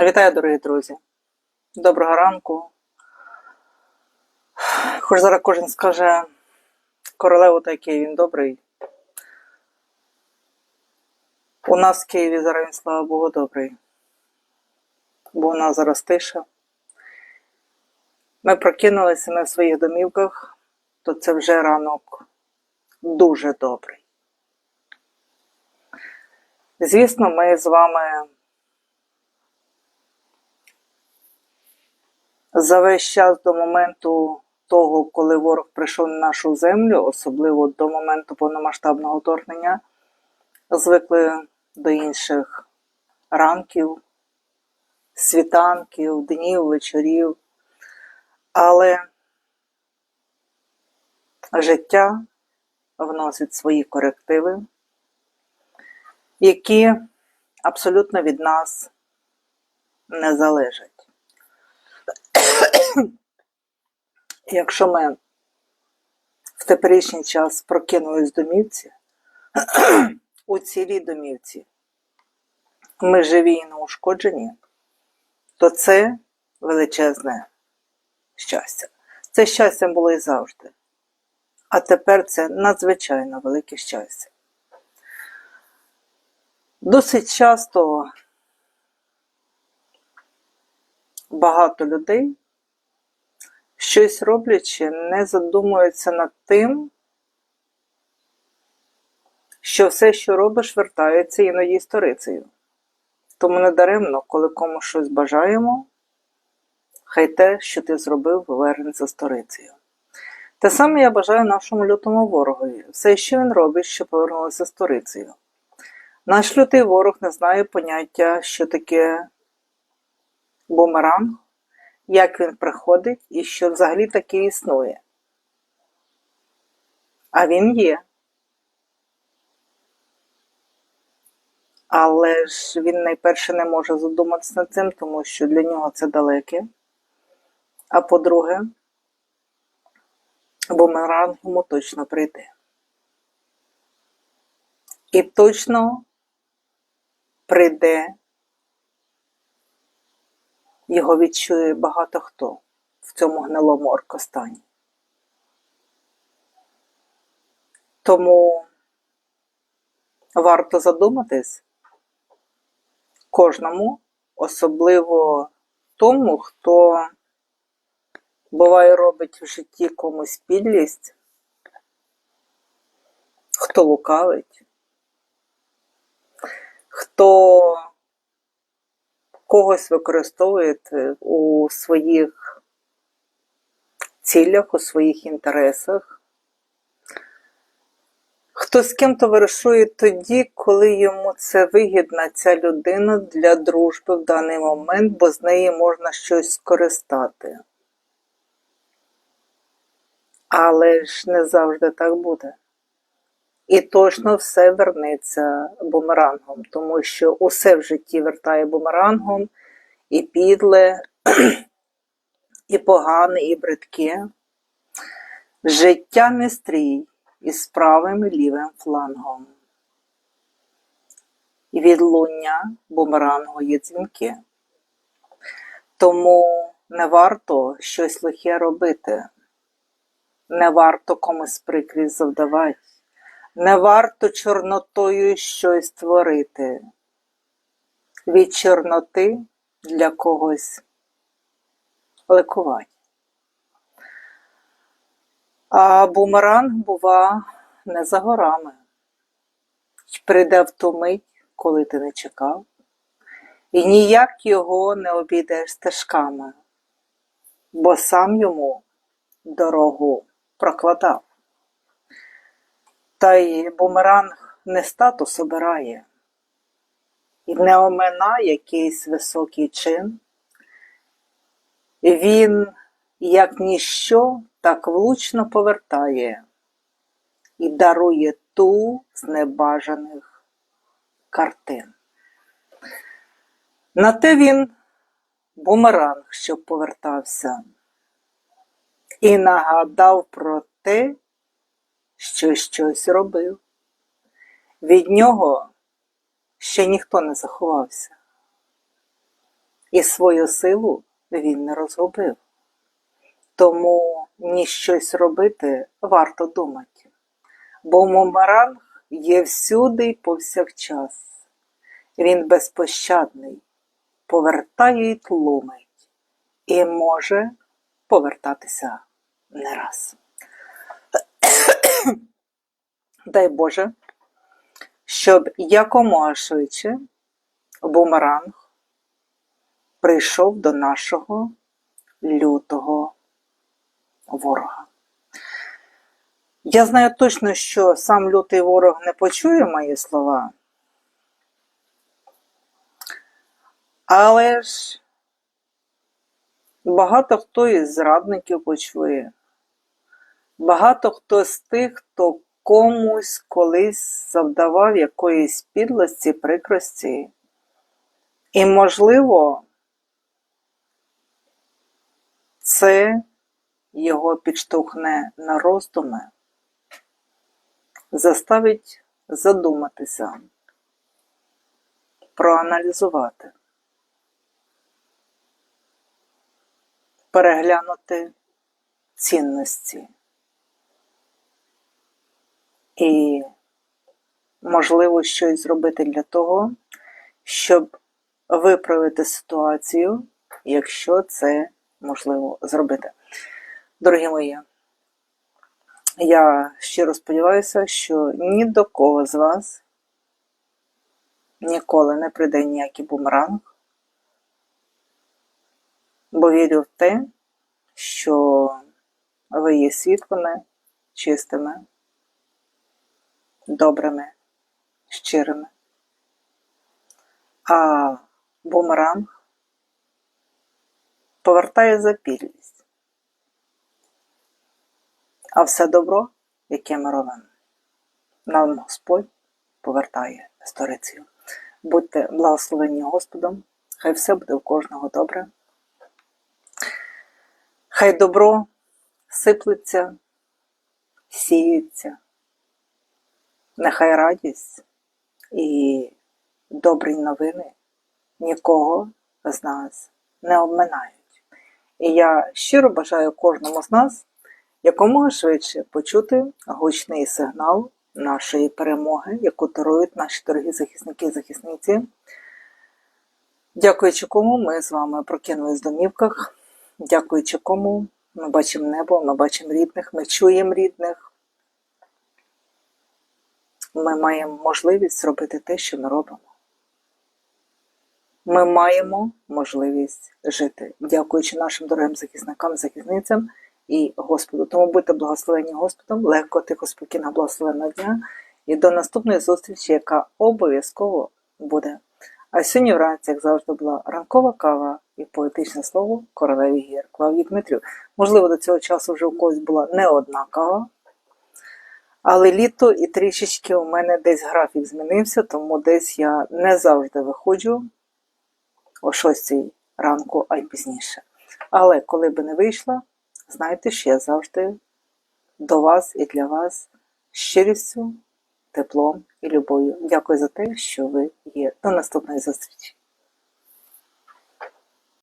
Вітаю, дорогі друзі! Доброго ранку. Хоч зараз кожен скаже королеву, та який він добрий. У нас в Києві зараз він, слава Богу, добрий. Бо у нас зараз тиша. Ми прокинулися ми в своїх домівках, то це вже ранок дуже добрий. Звісно, ми з вами за весь час до моменту того, коли ворог прийшов на нашу землю, особливо до моменту повномасштабного вторгнення, звикли до інших ранків, світанків, днів, вечорів. Але життя вносить свої корективи, які абсолютно від нас не залежать. Якщо ми в теперішній час прокинулись домівці, у цілій домівці ми живі і неушкоджені, то це величезне щастя. Це щастя було і завжди. А тепер це надзвичайно велике щастя. Досить часто багато людей, щось роблячи, не задумуються над тим, що все, що робиш, вертається іноді сторицею. Тому не даремно, коли комусь щось бажаємо, хай те, що ти зробив, повернеться сторицею. Те саме я бажаю нашому лютому ворогові. Все, що він робить, що повернулося сторицею. Наш лютий ворог не знає поняття, що таке бумеранг, як він приходить і що взагалі таки існує. А він є. Але ж він найперше не може задуматися над цим, тому що для нього це далеке. А по-друге, бумеранг йому точно прийде. І точно прийде, його відчує багато хто в цьому гнилому оркостані. Тому варто задуматись кожному, особливо тому, хто буває робить в житті комусь підлість, хто лукавить, хто когось використовує у своїх цілях, у своїх інтересах. Хто з ким товаришує тоді, коли йому це вигідна ця людина для дружби в даний момент, бо з неї можна щось скористати. Але ж не завжди так буде. І точно все вернеться бумерангом, тому що усе в житті вертає бумерангом, і підле, і погане, і бридке. Життя не стрій із правим і лівим флангом. І відлуння бумерангу є дзвінки. Тому не варто щось лихе робити, не варто комусь прикрість завдавати. Не варто чорнотою щось творити. Від чорноти для когось ликувати. А бумеранг, бува, не за горами. Прийде в ту мить, коли ти не чекав, і ніяк його не обійдеш стежками, бо сам йому дорогу прокладав. Та й бумеранг не статус обирає і не омина якийсь високий чин. Він, як ніщо, так влучно повертає і дарує ту з небажаних картин. На те він бумеранг, щоб повертався, і нагадав про те, що щось робив. Від нього ще ніхто не заховався. і свою силу він не розгубив. Тому ні щось робити варто думати, бо бумеранг є всюди й повсякчас. Він безпощадний, повертає й тлумить, і може повертатися не раз. Дай Боже, щоб якомога швидше бумеранг прийшов до нашого лютого ворога. Я знаю точно, що сам лютий ворог не почує мої слова, але ж багато хто із зрадників почує. Багато хто з тих, хто комусь колись завдавав якоїсь підлості, прикрості. І, можливо, це його підштовхне на роздуми, заставить задуматися, проаналізувати, переглянути цінності і, можливо, щось зробити для того, щоб виправити ситуацію, якщо це можливо зробити. Дорогі мої, я щиро сподіваюся, що ні до кого з вас ніколи не прийде ніякий бумеранг, бо вірю в те, що ви є світлими, чистими, добрими, щирими. А бумеранг повертає запілість. А все добро, яке ми робимо, нам Господь повертає сторицею. Будьте благословені Господом, хай все буде у кожного добре. Хай добро сиплеться, сіється, нехай радість і добрі новини нікого з нас не обминають. І я щиро бажаю кожному з нас якомога швидше почути гучний сигнал нашої перемоги, яку дарують наші дорогі захисники і захисниці, дякуючи кому ми з вами прокинулись в домівках, дякуючи кому ми бачимо небо, ми бачимо рідних, ми чуємо рідних. Ми маємо можливість зробити те, що ми робимо. Ми маємо можливість жити, дякуючи нашим дорогим захисникам, захисницям і Господу. Тому будьте благословені Господом, легко, тихо, спокійно, благословенного дня і до наступної зустрічі, яка обов'язково буде. А сьогодні вранці, як завжди, була ранкова кава і поетичне слово королеві гір Клавдії Дмитрів. Можливо, до цього часу вже у когось була не одна кава. Але літо і трішечки у мене десь графік змінився, тому десь я не завжди виходжу о 6 ранку, а й пізніше. Але коли би не вийшла, знайте, що я завжди до вас і для вас щирістю, теплом і любов'ю. Дякую за те, що ви є. До наступної зустрічі!